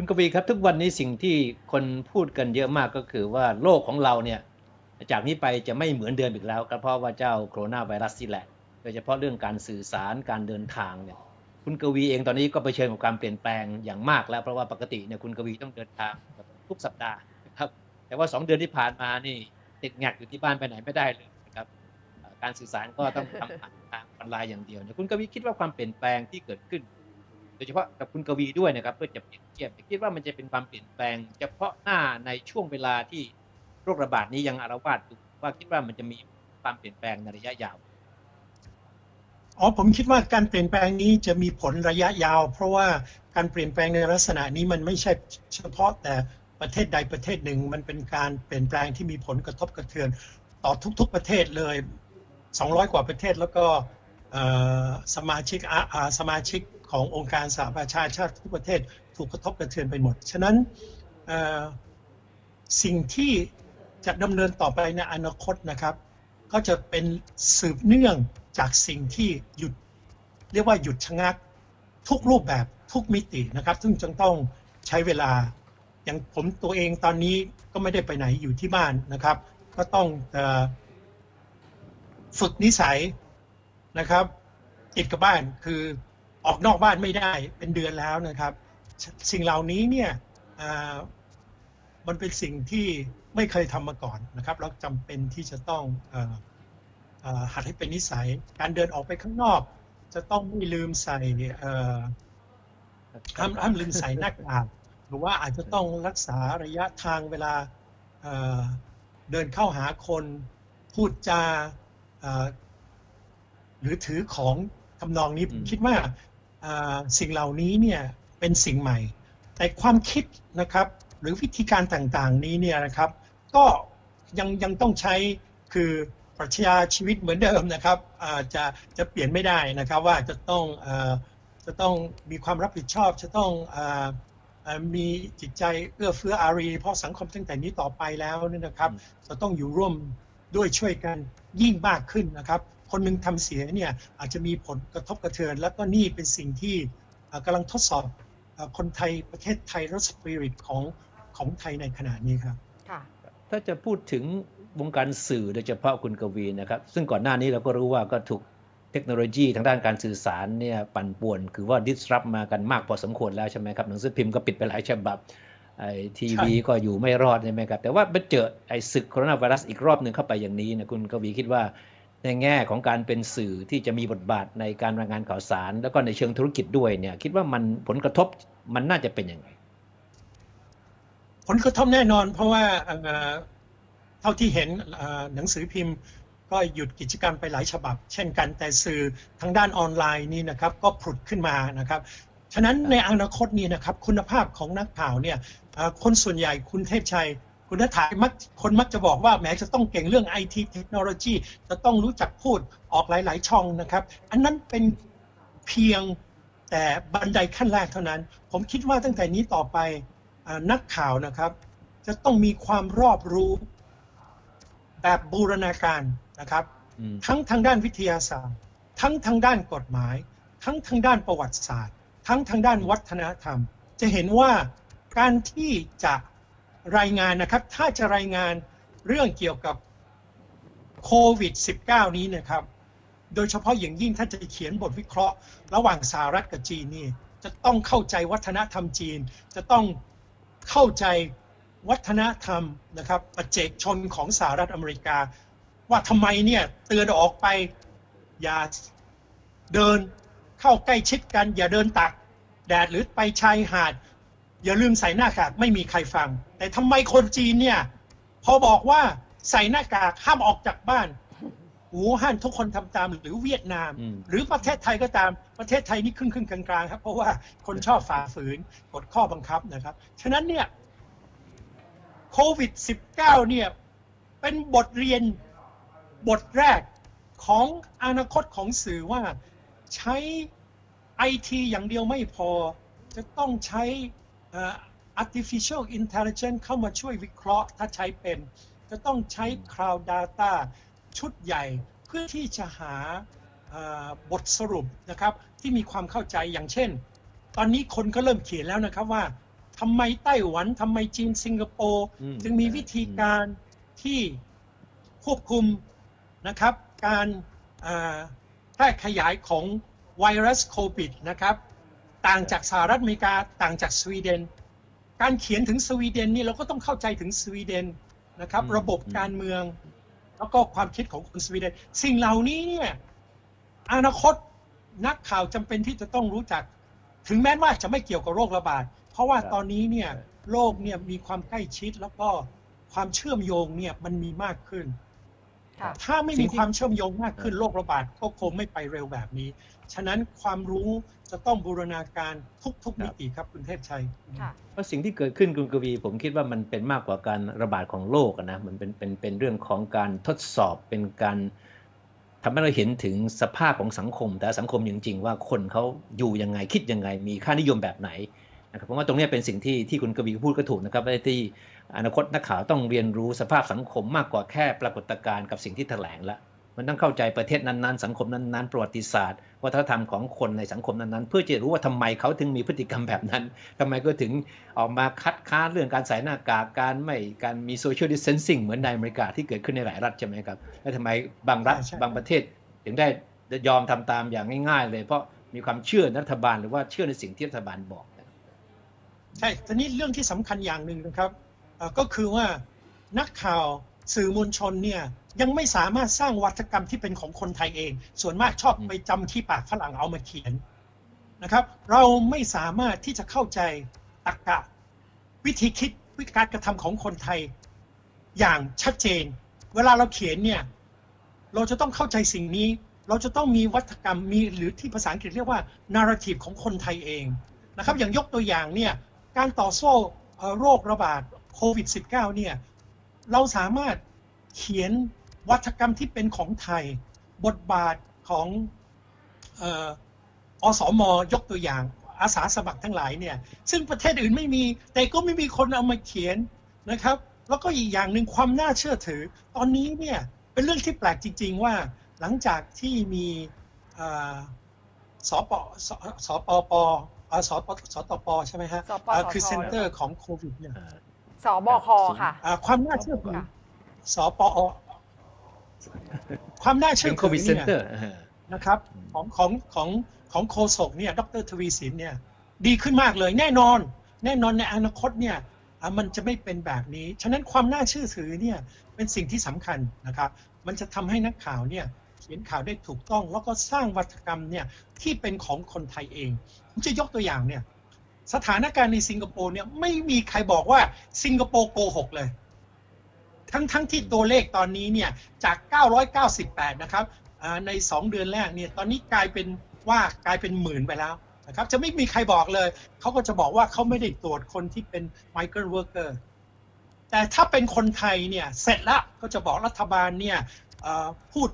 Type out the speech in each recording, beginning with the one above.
คุณกวีครับทุกวันนี้สิ่งที่คนพูดกันเยอะมากก็คือว่าโลกของเราเนี่ยจากนี้ไปจะไม่เหมือนเดิมอีกแล้วก็เพราะว่าเจ้าโคโรนาไวรัสนี่แหละโดยเฉพาะเรื่องการสื่อสารการเดินทางเนี่ยคุณกวีเองตอนนี้ก็เผชิญกับการเปลี่ยนแปลงอย่างมากแล้ว เพราะว่าปกติเนี่ยคุณกวีต้องเดินทางทุกสัปดาห์นะครับแต่ว่าสองเดือนที่ผ่านมานี่ติดแงกอยู่ที่บ้านไปไหนไม่ได้เลยนะครับการสื่อสารก็ต้องทำผ่านทางออนไลน์อย่างเดียวเนี่ยคุณกวีคิดว่าความเปลี่ยนแปลงที่เกิดขึ้น โดยเฉพาะกับคุณกวีด้วยนะครับเพื่อจะเปรียบเทียบคิดว่ามันจะเป็นความเปลี่ยนแปลง เฉพาะหน้าในช่วงเวลาที่โรคระบาดนี้ยังอาละวาดอยู่ว่าคิดว่ามันจะมีความเปลี่ยนแปลงในระยะยาวอ๋อผมคิดว่าการเปลี่ยนแปลงนี้จะมีผลระยะยาว เพราะว่าการเปลี่ยนแปลงในลักษณะนี้มันไม่ใช่เฉพาะแต่ประเทศใดประเทศหนึ่ง มันเป็นการเปลี่ยนแปลงที่มีผลกระทบกระเทือน ต่อทุก ๆประเทศเลย 200 กว่าประเทศแล้วก็สมาชิกอาสมาชิก ขององค์การสหประชาชาติทุกประเทศถูกกระทบกระเทือนไปหมด ฉะนั้นสิ่งที่จะดำเนินต่อไปในอนาคตนะครับ ก็จะเป็นสืบเนื่องจากสิ่งที่หยุดเรียกว่าหยุดชะงักทุกรูปแบบทุกมิตินะครับ ซึ่งจึงต้องใช้เวลาอย่างผมตัวเองตอนนี้ก็ไม่ได้ไปไหนอยู่ที่บ้านนะครับ ก็ต้องฝึกนิสัยนะครับติดกับบ้านคือ ออกนอกบ้านไม่ได้เป็นเดือนแล้วนะครับ สิ่งเหล่านี้เนี่ยอ่ามันเป็นสิ่งที่ไม่เคยทำมาก่อนนะครับแล้วจำเป็นที่จะต้องเอ่อเอ่อหัดให้เป็นนิสัย การเดินออกไปข้างนอก จะต้องไม่ลืมใส่เอ่อห้ามห้ามลืมใส่หน้ากากหรือว่าอาจจะต้องรักษาระยะทางเวลาเอ่อเดินเข้าหาคนพูดจาเอ่อหรือถือของทำนองนี้อืมผมคิดว่าอ่า สิ่งเหล่านี้เนี่ยเป็นสิ่งใหม่ แต่ความคิดนะครับหรือวิธีการต่างๆนี้เนี่ยนะครับก็ยังยังต้องใช้คือปรัชญาชีวิตเหมือนเดิมนะครับอ่าจะจะเปลี่ยนไม่ได้นะครับว่าจะต้องเอ่อจะต้องมีความรับผิดชอบ จะต้องอ่าอ่ามีจิตใจเอื้อเฟื้ออารี เพราะสังคมตั้งแต่นี้ต่อไปแล้วเนี่ยนะครับ จะต้องอยู่ร่วมด้วยช่วยกันยิ่งมากขึ้นนะครับ คนหนึ่งทำเสียเนี่ยอาจจะมีผลกระทบกระเทือน แล้วก็นี่เป็นสิ่งที่อ่ากำลังทดสอบอ่าคนไทยประเทศไทยและสปิริตของของไทยในขณะนี้ครับค่ะถ้าจะพูดถึงวงการสื่อโดยเฉพาะคุณกวีนะครับ ซึ่งก่อนหน้านี้เราก็รู้ว่าก็ถูกเทคโนโลยีทางด้านการสื่อสารเนี่ยปั่นป่วน คือว่า disrupt มากันมากพอสมควรแล้วใช่ไหมครับหนังสือพิมพ์ก็ปิดไปหลายฉบับไอ้ทีวีก็อยู่ไม่รอดใช่ไหมครับ แต่ว่าไปเจอไอ้ศึกโคโรนาไวรัสอีกรอบหนึ่งเข้าไปอย่างนี้นะคุณกวีคิดว่า ในแง่ของการเป็นสื่อที่จะมีบทบาทในการรายงานข่าวสาร แล้วก็ในเชิงธุรกิจด้วยเนี่ยคิดว่ามันผลกระทบมันน่าจะเป็นยังไง ผลกระทบแน่นอน เพราะว่าเท่าที่เห็นหนังสือพิมพ์ ก็หยุดกิจกรรมไปหลายฉบับ เช่นกันแต่สื่อทางด้านออนไลน์นี่นะครับก็ผุดขึ้นมานะครับฉะนั้นในอนาคตนี้นะครับคุณภาพของนักข่าวเนี่ยคนส่วนใหญ่คุณเทพชัย คุณนัฐายมักคนมักจะบอกว่าแหมจะต้องเก่งเรื่องไอทีเทคโนโลยีจะต้องรู้จักพูดออกหลาย ๆ ช่องนะครับ อันนั้นเป็นเพียงแต่บันไดขั้นแรกเท่านั้น ผมคิดว่าตั้งแต่นี้ต่อไปอ่านักข่าวนะครับ จะต้องมีความรอบรู้แบบบูรณาการนะครับอืมทั้งทางด้านวิทยาศาสตร์ ทั้งทางด้านกฎหมาย ทั้งทางด้านประวัติศาสตร์ ทั้งทางด้านวัฒนธรรม จะเห็นว่าการที่จะ รายงานนะครับ ถ้าจะรายงานเรื่องเกี่ยวกับโควิด -19 นี้นะครับ โดยเฉพาะอย่างยิ่งถ้าจะเขียนบทวิเคราะห์ ระหว่างสหรัฐกับจีนนี่จะต้องเข้าใจวัฒนธรรมจีน จะต้องเข้าใจวัฒนธรรมนะครับประเจกชนของสหรัฐอเมริกา ว่าทำไมเนี่ยเตือนออกไปอย่าเดินเข้าใกล้ชิดกัน อย่าเดินตักแดดหรือไปชายหาด อย่าลืมใส่หน้ากากไม่มีใครฟัง แต่ทำไมคนจีนเนี่ย พอบอกว่าใส่หน้ากากห้ามออกจากบ้านหูฮั่นทุกคนทำตามหรือเวียดนามอืมหรือประเทศไทยก็ตามประเทศไทยนี่ครึ่งครึ่งๆกลางๆครับ เพราะว่าคนชอบฝ่าฝืนกฎข้อบังคับนะครับ ฉะนั้นเนี่ยโควิด -19 เนี่ยเป็นบทเรียนบทแรกของอนาคตของสื่อว่าใช้ไอทีอย่างเดียวไม่พอ จะต้องใช้เอ่อ artificial intelligence เข้ามาช่วยวิเคราะห์ถ้าใช้เป็น จะต้องใช้ cloud data ชุดใหญ่เพื่อที่จะหาเอ่อบทสรุปนะครับที่มีความเข้าใจอย่างเช่น ตอนนี้คนก็เริ่มเขียนแล้วนะครับว่าทำไมไต้หวันทำไมจีนสิงคโปร์อืมจึงมีวิธีการที่ควบคุมนะครับการอ่าแพร่ขยายของไวรัสโควิดนะครับ ต่างจากสหรัฐอเมริกาต่างจากสวีเดน การเขียนถึงสวีเดนนี่เราก็ต้องเข้าใจถึงสวีเดนนะครับอืมระบบการเมือง แล้วก็ความคิดของคนสวีเดน สิ่งเหล่านี้เนี่ยอนาคตนักข่าวจำเป็นที่จะต้องรู้จัก ถึงแม้ว่าจะไม่เกี่ยวกับโรคระบาด เพราะว่าครับตอนนี้เนี่ยโลกเนี่ยมีความใกล้ชิดแล้วก็ความเชื่อมโยงเนี่ยมันมีมากขึ้นค่ะ ถ้าไม่สิ่มีงที่ความเชื่อมโยงมากขึ้นเออโรคระบาดก็คงไม่ไปเร็วแบบนี้ ฉะนั้นความรู้จะต้องบูรณาการทุกๆมิติครับคุณเทพชัยค่ะเพราะสิ่งที่เกิดขึ้นคุณกวี ผมคิดว่ามันเป็นมากกว่าการระบาดของโรคอะนะมันเป็นเป็นเป็นเรื่องของการทดสอบเป็นการทำให้เราเห็นถึงสภาพของสังคม แต่สังคมจริง ๆ ว่าคนเขาอยู่ยังไงคิดยังไง มีค่านิยมแบบไหน นะครับผมว่าตรงเนี้ยเป็นสิ่งที่ที่คุณกวีพูดก็ถูกนะครับว่าที่อนาคตนักข่าวต้องเรียนรู้สภาพสังคมมากกว่าแค่ปรากฏการณ์กับสิ่งที่แถลงละมันต้องเข้าใจประเทศนั้นๆ สังคมนั้นๆ ประวัติศาสตร์ วัฒนธรรมของคนในสังคมนั้นๆ เพื่อจะรู้ว่าทำไมเขาถึงมีพฤติกรรมแบบนั้นทำไมก็ถึงออกมาคัดค้านเรื่องการใส่หน้ากากการไม่การมีโซเชียลดิสเทนซิ่งเหมือนในอเมริกาที่เกิดขึ้นในหลายรัฐใช่ไหมครับแล้วทำไมบางรัฐใช่ใช่บางประเทศถึงได้ยอมทำตามอย่างง่าย ๆ เลยเพราะมีความเชื่อในรัฐบาลหรือว่าเชื่อในสิ่งที่รัฐบาลบอกนะครับ ใช่ทีนี้เรื่องที่สำคัญอย่างหนึ่งนะครับเอ่อก็คือว่านักข่าวสื่อมวลชนเนี่ยยังไม่สามารถสร้างวัฒกรรมที่เป็นของคนไทยเอง ส่วนมากชอบอืมไปจำที่ปากฝรั่งเอามาเขียนนะครับ เราไม่สามารถที่จะเข้าใจตรรกะวิธีคิดวิธีการกระทำของคนไทยอย่างชัดเจน เวลาเราเขียนเนี่ยเราจะต้องเข้าใจสิ่งนี้ เราจะต้องมีวัฒกรรมมีหรือที่ภาษาอังกฤษเรียกว่า narrative ของคนไทยเองนะครับ อย่างยกตัวอย่างเนี่ย การต่อสู้โรคระบาดโควิด -19 เนี่ยเราสามารถเขียนวัฒกรรมที่เป็นของไทย บทบาทของเอ่ออสมยกตัวอย่าง อาสาสมัครทั้งหลายเนี่ยซึ่งประเทศอื่นไม่มี แต่ก็ไม่มีคนเอามาเขียนนะครับ แล้วก็อีกอย่างหนึ่งความน่าเชื่อถือ ตอนนี้เนี่ยเป็นเรื่องที่แปลกจริง ๆ ว่าหลังจากที่มีสปสปป สปสตปใช่ไหมฮะสปอ่าสทคือเซ็นเตอร์ของโควิดเนี่ยอ่าสบคค่ะอ่าความน่าเชื่อถือค่ะสปอความน่าเชื่เป็อนโคถือวิดเซ็นเนี่ยเตอร์นะครับของของของของโคศกเนี่ยดรทวีสินเนี่ยดีขึ้นมากเลยแน่นอน แน่นอนในอนาคตเนี่ยอ่ามันจะไม่เป็นแบบนี้ ฉะนั้นความน่าเชื่อถือเนี่ยเป็นสิ่งที่สำคัญนะครับ มันจะทำให้นักข่าวเนี่ยเขียนข่าวได้ถูกต้อง แล้วก็สร้างวัฒกรรมเนี่ยที่เป็นของคนไทยเองผมจะยกตัวอย่างเนี่ยสถานการณ์ในสิงคโปร์เนี่ยไม่มีใครบอกว่าสิงคโปร์โกหกเลย ทั้งทั้งที่ตัวเลขตอนนี้เนี่ยจาก 998 นะครับใน 2 เดือนแรกเนี่ยตอนนี้กลายเป็นว่ากลายเป็นหมื่นไปแล้วนะครับจะไม่มีใครบอกเลย เขาก็จะบอกว่าเขาไม่ได้ตรวจคนที่เป็น migrant worker แต่ถ้าเป็นคนไทยเนี่ยเสร็จแล้วก็จะบอกรัฐบาลเนี่ยพูด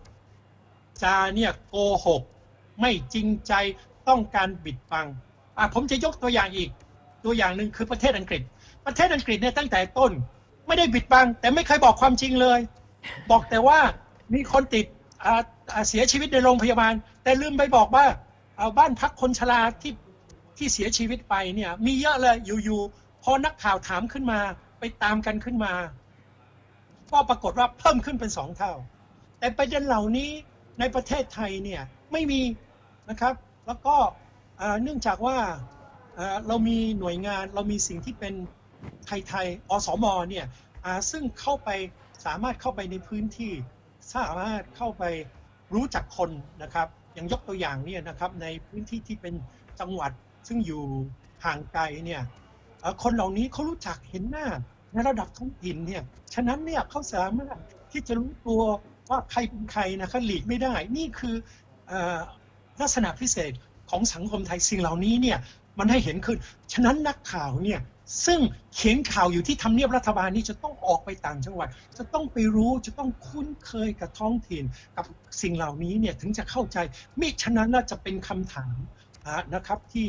จาเนี่ยโกหก ไม่จริงใจต้องการบิดบังอะผมจะยกตัวอย่างอีก ตัวอย่างหนึ่งคือประเทศอังกฤษ ประเทศอังกฤษเนี่ยตั้งแต่ต้น ไม่ได้บิดบัง แต่ไม่เคยบอกความจริงเลย บอกแต่ว่ามีคนติดอ่าเสียชีวิตในโรงพยาบาล แต่ลืมไปบอกว่าเอาบ้านพักคนชราที่ที่เสียชีวิตไปเนี่ย มีเยอะเลยอยู่ๆพอนักข่าวถามขึ้นมา ไปตามกันขึ้นมา ก็ปรากฏว่าเพิ่มขึ้นเป็นสองเท่า แต่ประเด็นเหล่านี้ ในประเทศไทยเนี่ยไม่มีนะครับ แล้วก็เนื่องจากว่าเรามีหน่วยงานเรามีสิ่งที่เป็นไทยๆอสมเนี่ยซึ่งเข้าไปสามารถเข้าไปในพื้นที่สามารถเข้าไปรู้จักคนนะครับ อย่างยกตัวอย่างเนี่ยนะครับในพื้นที่ที่เป็นจังหวัดซึ่งอยู่ห่างไกลเนี่ยคนเหล่านี้เขารู้จักเห็นหน้าในระดับท้องถิ่นเนี่ยฉะนั้นเนี่ยเขาสามารถที่จะรู้ตัว ว่าใครเป็นใครนะครับหลีกไม่ได้ นี่คือเอ่อลักษณะพิเศษของสังคมไทยสิ่งเหล่านี้เนี่ยมันให้เห็นขึ้น ฉะนั้นนักข่าวเนี่ยซึ่งเขียนข่าวอยู่ที่ทำเนียบรัฐบาลนี่จะต้องออกไปต่างจังหวัด จะต้องไปรู้จะต้องคุ้นเคยกับท้องถิ่นกับสิ่งเหล่านี้เนี่ยถึงจะเข้าใจมิฉะนั้นน่าจะเป็นคำถามอ่านะครับที่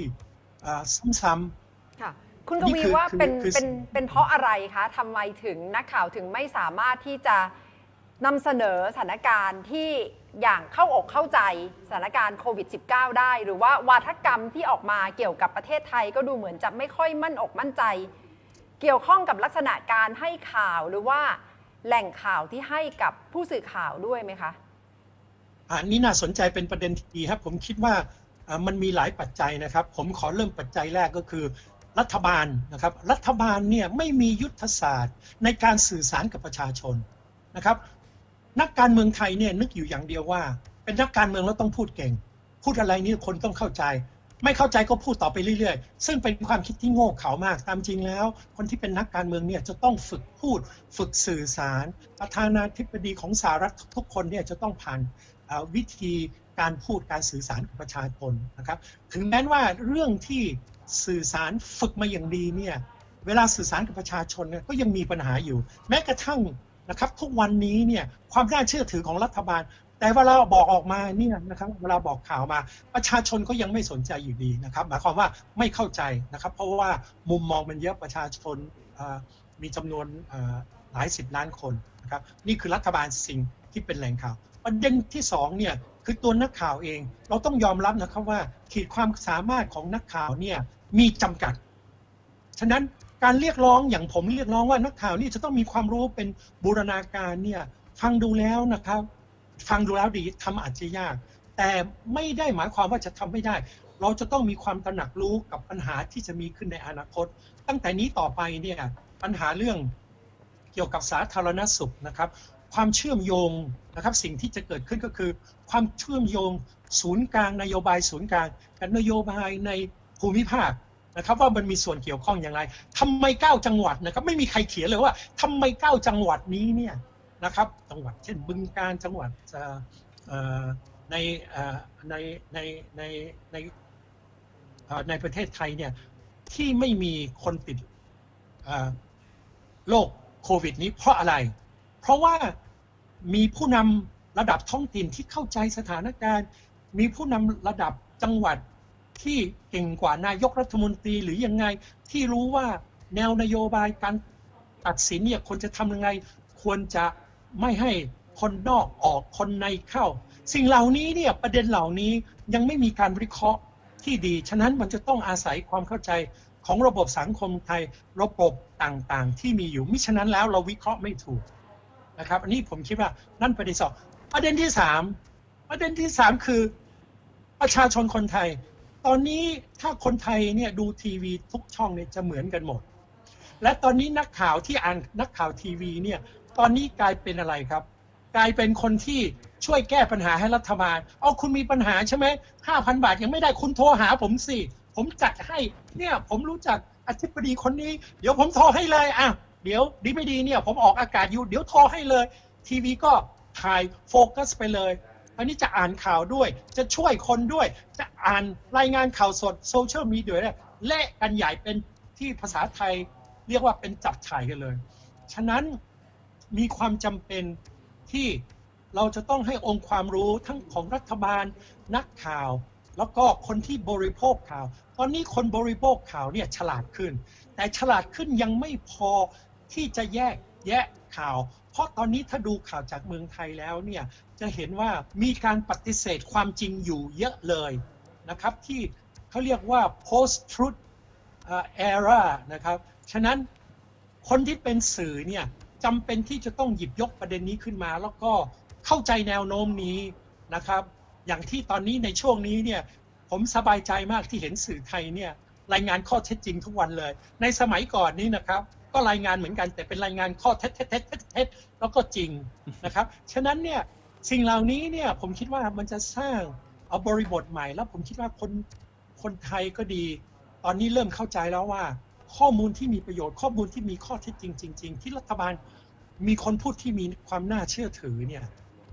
อ่าซ้ำค่ะคุณกนี่วีคือว่าคือเป็นคือเป็นเป็นเพราะอะไรคะทำไมถึงนักข่าวถึงไม่สามารถที่จะ นำเสนอสถานการณ์ที่อย่างเข้าอกเข้าใจสถานการณ์โควิด -19 ได้ หรือว่าวาทกรรมที่ออกมาเกี่ยวกับประเทศไทยก็ดูเหมือนจะไม่ค่อยมั่นอกมั่นใจ เกี่ยวข้องกับลักษณะการให้ข่าวหรือว่าแหล่งข่าวที่ให้กับผู้สื่อข่าวด้วยไหมคะอันนี้น่าสนใจเป็นประเด็นที่ดีครับ ผมคิดว่าอ่ามันมีหลายปัจจัยนะครับ ผมขอเริ่มปัจจัยแรกก็คือรัฐบาลนะครับ รัฐบาลเนี่ยไม่มียุทธศาสตร์ในการสื่อสารกับประชาชนนะครับ นักการเมืองไทยเนี่ยนึกอยู่อย่างเดียวว่า เป็นนักการเมืองแล้วต้องพูดเก่ง พูดอะไรนี่คนต้องเข้าใจ ไม่เข้าใจก็พูดต่อไปเรื่อยๆ ซึ่งเป็นความคิดที่โง่เขลามากตามจริงแล้ว คนที่เป็นนักการเมืองเนี่ยจะต้องฝึกพูด ฝึกสื่อสารประธานาธิบดีของสหรัฐทุกคนเนี่ยจะต้องผ่านวิธีการพูดการสื่อสารกับประชาชนนะครับ ถึงแม้ว่าเรื่องที่สื่อสารฝึกมาอย่างดีเนี่ยเวลาสื่อสารกับประชาชนเนี่ยก็ยังมีปัญหาอยู่ แม้กระทั่ง นะครับทุกวันนี้เนี่ยความน่าเชื่อถือของรัฐบาล แต่เวลาบอกออกมาเนี่ยนะครับเวลาบอกข่าวมา ประชาชนก็ยังไม่สนใจอยู่ดีนะครับหมายความว่าไม่เข้าใจนะครับ เพราะว่ามุมมองมันเยอะประชาชนมีจำนวนหลายสิบล้านคนนะครับนี่คือรัฐบาลสิ่งที่เป็นแหล่งข่าวประเด็นที่สองเนี่ยคือตัวนักข่าวเอง เราต้องยอมรับนะครับว่าขีดความสามารถของนักข่าวเนี่ยมีจำกัด ฉะนั้น การเรียกร้องอย่างผมเรียกร้องว่านักข่าวนี่จะต้องมีความรู้เป็นบูรณาการเนี่ยฟังดูแล้วนะครับ ฟังดูแล้วดีทำอาจจะยาก แต่ไม่ได้หมายความว่าจะทำไม่ได้ เราจะต้องมีความตระหนักรู้กับปัญหาที่จะมีขึ้นในอนาคต ตั้งแต่นี้ต่อไปเนี่ยปัญหาเรื่องเกี่ยวกับสาธารณสุขนะครับ ความเชื่อมโยงนะครับสิ่งที่จะเกิดขึ้นก็คือ ความเชื่อมโยงศูนย์กลางนโยบายศูนย์กลางกับนโยบายในภูมิภาค นะครับว่ามันมีส่วนเกี่ยวข้องอย่างไรทำไมเก้าจังหวัดนะครับไม่มีใครเขียนเลยว่าทำไมเก้าจังหวัดนี้เนี่ยนะครับจังหวัดเช่นบึงกาฬจังหวัดในในในในในในประเทศไทยเนี่ยที่ไม่มีคนติดโรคโควิดนี้เพราะอะไร เพราะว่ามีผู้นำระดับท้องถิ่นที่เข้าใจสถานการณ์ มีผู้นำระดับจังหวัด ที่เก่งกว่านายกรัฐมนตรีหรือยังไงที่รู้ว่าแนวนโยบายการตัดสินเนี่ยควรจะทำยังไง ควรจะไม่ให้คนนอกออกคนในเข้า สิ่งเหล่านี้เนี่ยประเด็นเหล่านี้ยังไม่มีการวิเคราะห์ที่ดี ฉะนั้นมันจะต้องอาศัยความเข้าใจของระบบสังคมไทยระบบต่างๆ ที่มีอยู่มิฉะนั้นแล้วเราวิเคราะห์ไม่ถูกนะครับ อันนี้ผมคิดว่านั่นประเด็นสองประเด็นที่สามประเด็นที่สามคือประชาชนคนไทย ตอนนี้ถ้าคนไทยเนี่ยดูทีวีทุกช่องเนี่ยจะเหมือนกันหมด และตอนนี้นักข่าวที่อ่านนักข่าวทีวีเนี่ยตอนนี้กลายเป็นอะไรครับ กลายเป็นคนที่ช่วยแก้ปัญหาให้รัฐบาลเอาคุณมีปัญหาใช่ไหมห้าพันบาทยังไม่ได้คุณโทรหาผมสิผมจัดให้เนี่ยผมรู้จักอธิบดีคนนี้ เดี๋ยวผมโทรให้เลยอะเดี๋ยวดีไม่ดีเนี่ยผมออกอากาศอยู่เดี๋ยวโทรให้เลย ทีวีก็ถ่ายโฟกัสไปเลย อันนี้จะอ่านข่าวด้วย จะช่วยคนด้วย จะอ่านรายงานข่าวสดโซเชียลมีเดียด้วยเละกันใหญ่เป็นที่ภาษาไทยเรียกว่าเป็นจับฉ่ายกันเลย ฉะนั้นมีความจำเป็นที่เราจะต้องให้องค์ความรู้ทั้งของรัฐบาลนักข่าว แล้วก็คนที่บริโภคข่าว ตอนนี้คนบริโภคข่าวเนี่ยฉลาดขึ้น แต่ฉลาดขึ้นยังไม่พอที่จะแยกแยะข่าว เพราะตอนนี้ถ้าดูข่าวจากเมืองไทยแล้วเนี่ยจะเห็นว่ามีการปฏิเสธความจริงอยู่เยอะเลยนะครับที่เขาเรียกว่า post truth era นะครับฉะนั้นคนที่เป็นสื่อเนี่ยจำเป็นที่จะต้องหยิบยกประเด็นนี้ขึ้นมา แล้วก็เข้าใจแนวโน้มนี้นะครับ อย่างที่ตอนนี้ในช่วงนี้เนี่ยผมสบายใจมากที่เห็นสื่อไทยเนี่ยรายงานข้อเท็จจริงทุกวันเลย ในสมัยก่อนนี้นะครับ ก็รายงานเหมือนกันแต่เป็นรายงานข้อเท็จเท็จเท็จเท็จแล้วก็จริงนะครับฉะนั้นเนี่ยสิ่งเหล่านี้เนี่ยผมคิดว่ามันจะสร้างเอาบริบทใหม่ แล้วผมคิดว่าคนคนไทยก็ดี ตอนนี้เริ่มเข้าใจแล้วว่า ข้อมูลที่มีประโยชน์ข้อมูลที่มีข้อเท็จจริงจริงที่รัฐบาลมีคนพูดที่มีความน่าเชื่อถือเนี่ย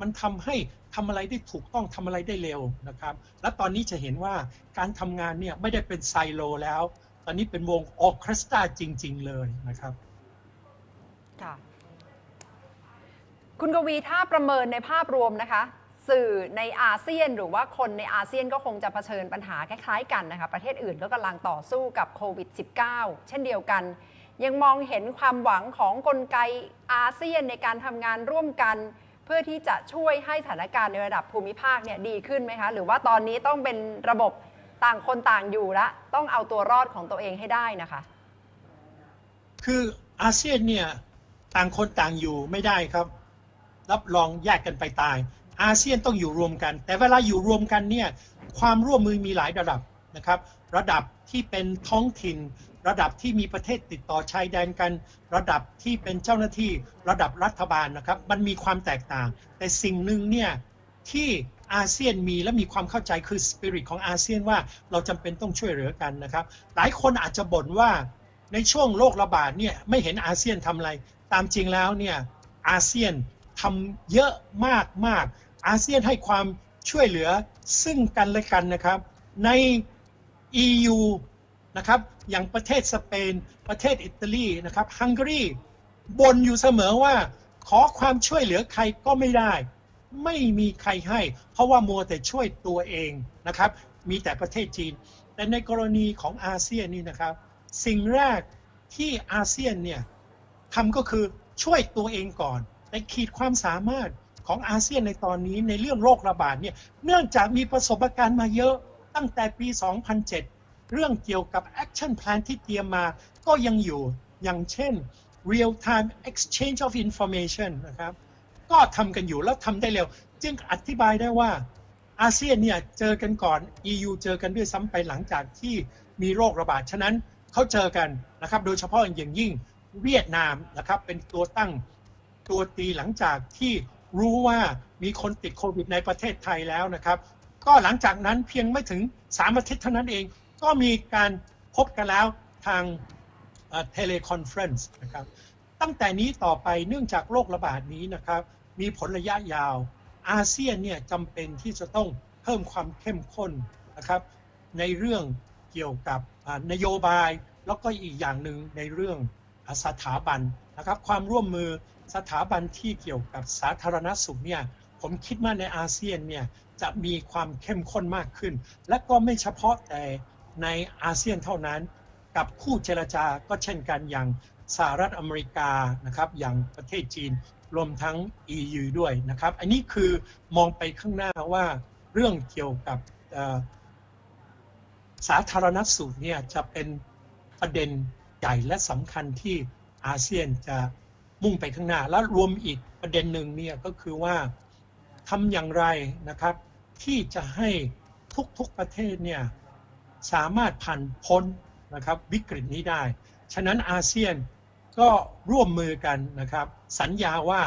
มันทำให้ทำอะไรได้ถูกต้องทำอะไรได้เร็วนะครับ และตอนนี้จะเห็นว่าการทำงานเนี่ยไม่ได้เป็นไซโลแล้ว ตอนนี้เป็นวงออร์เคสตราจริง ๆ เลยนะครับค่ะคุณกวีถ้าประเมินในภาพรวมนะคะ สื่อในอาเซียนหรือว่าคนในอาเซียนก็คงจะเผชิญปัญหาคล้ายๆกันนะคะ ประเทศอื่นก็กำลังต่อสู้กับโควิด -19 เช่นเดียวกัน ยังมองเห็นความหวังของกลไกอาเซียนในการทำงานร่วมกัน เพื่อที่จะช่วยให้สถานการณ์ในระดับภูมิภาคเนี่ยดีขึ้นไหมคะ หรือว่าตอนนี้ต้องเป็นระบบ ต่างคนต่างอยู่ละ ต้องเอาตัวรอดของตัวเองให้ได้นะคะ คืออาเซียนเนี่ยต่างคนต่างอยู่ไม่ได้ครับ รับรองแยกกันไปตาย อาเซียนต้องอยู่รวมกัน แต่เวลาอยู่รวมกันเนี่ยความร่วมมือมีหลายระดับนะครับ ระดับที่เป็นท้องถิ่น ระดับที่มีประเทศติดต่อชายแดนกัน ระดับที่เป็นเจ้าหน้าที่ ระดับรัฐบาลนะครับ มันมีความแตกต่าง แต่สิ่งหนึ่งเนี่ยที่ อาเซียนมีและมีความเข้าใจคือสปิริตของอาเซียนว่าเราจำเป็นต้องช่วยเหลือกันนะครับ หลายคนอาจจะบ่นว่าในช่วงโรคระบาดเนี่ยไม่เห็นอาเซียนทำอะไร ตามจริงแล้วเนี่ยอาเซียนทำเยอะมากมากอาเซียนให้ความช่วยเหลือซึ่งกันและกันนะครับ ใน EU นะครับอย่างประเทศสเปน ประเทศอิตาลีนะครับฮังการีบ่นอยู่เสมอว่าขอความช่วยเหลือใครก็ไม่ได้ ไม่มีใครให้ เพราะว่ามัวแต่ช่วยตัวเองนะครับ มีแต่ประเทศจีน แต่ในกรณีของอาเซียนนี่นะครับ สิ่งแรกที่อาเซียนเนี่ยทำก็คือช่วยตัวเองก่อนในขีดความสามารถของอาเซียนในตอนนี้ในเรื่องโรคระบาดเนี่ยเนื่องจากมีประสบการณ์มาเยอะตั้งแต่ปี 2007 เรื่องเกี่ยวกับ action plan ที่เตรียมมาก็ยังอยู่อย่างเช่น real time exchange of information นะครับ ก็ทำกันอยู่แล้วทำได้เร็ว จึงอธิบายได้ว่าอาเซียนเนี่ยเจอกันก่อน EU เจอกันด้วยซ้ำไปหลังจากที่มีโรคระบาด ฉะนั้นเขาเจอกันนะครับ โดยเฉพาะอย่างยิ่งเวียดนามนะครับเป็นตัวตั้งตัวตีหลังจากที่รู้ว่ามีคนติดโควิดในประเทศไทยแล้วนะครับ ก็หลังจากนั้นเพียงไม่ถึง3อาทิตย์เท่านั้นเอง ก็มีการพบกันแล้วทางเทเลคอนเฟรนซ์นะครับ ตั้งแต่นี้ต่อไปเนื่องจากโรคระบาดนี้นะครับ มีผลระยะยาว อาเซียนเนี่ยจำเป็นที่จะต้องเพิ่มความเข้มข้นนะครับ ในเรื่องเกี่ยวกับนโยบาย แล้วก็อีกอย่างหนึ่งในเรื่องสถาบันนะครับ ความร่วมมือสถาบันที่เกี่ยวกับสาธารณสุขเนี่ยผมคิดว่าในอาเซียนเนี่ยจะมีความเข้มข้นมากขึ้น และก็ไม่เฉพาะแต่ในอาเซียนเท่านั้น กับคู่เจรจาก็เช่นกันอย่าง สหรัฐอเมริกานะครับอย่างประเทศจีนรวมทั้ง EU ด้วยนะครับ อันนี้คือมองไปข้างหน้าว่าเรื่องเกี่ยวกับสาธารณสุขเนี่ยจะเป็นประเด็นใหญ่และสำคัญที่อาเซียนจะมุ่งไปข้างหน้า และรวมอีกประเด็นหนึ่งเนี่ยก็คือว่าทำอย่างไรนะครับ ที่จะให้ทุกๆประเทศเนี่ยสามารถผ่านพ้นนะครับวิกฤตนี้ได้ ฉะนั้นอาเซียน ก็ร่วมมือกันนะครับ สัญญาว่า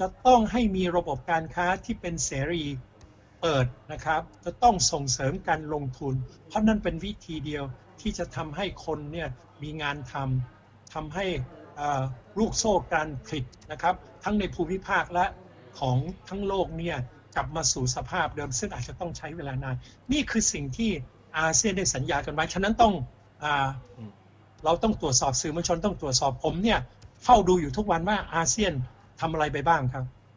จะต้องให้มีระบบการค้าที่เป็นเสรีเปิดนะครับ จะต้องส่งเสริมการลงทุน เพราะนั่นเป็นวิธีเดียวที่จะทำให้คนเนี่ยมีงานทำทำให้ลูกโซ่การผลิตนะครับ ทั้งในภูมิภาคและของทั้งโลกเนี่ยกลับมาสู่สภาพเดิม ซึ่งอาจจะต้องใช้เวลานาน นี่คือสิ่งที่อาเซียนได้สัญญากันไว้ ฉะนั้นต้องอ เราต้องตรวจสอบสื่อมวลชนต้องตรวจสอบผมเนี่ยเฝ้าดูอยู่ทุกวันว่าอาเซียนทำอะไรไปบ้างครับ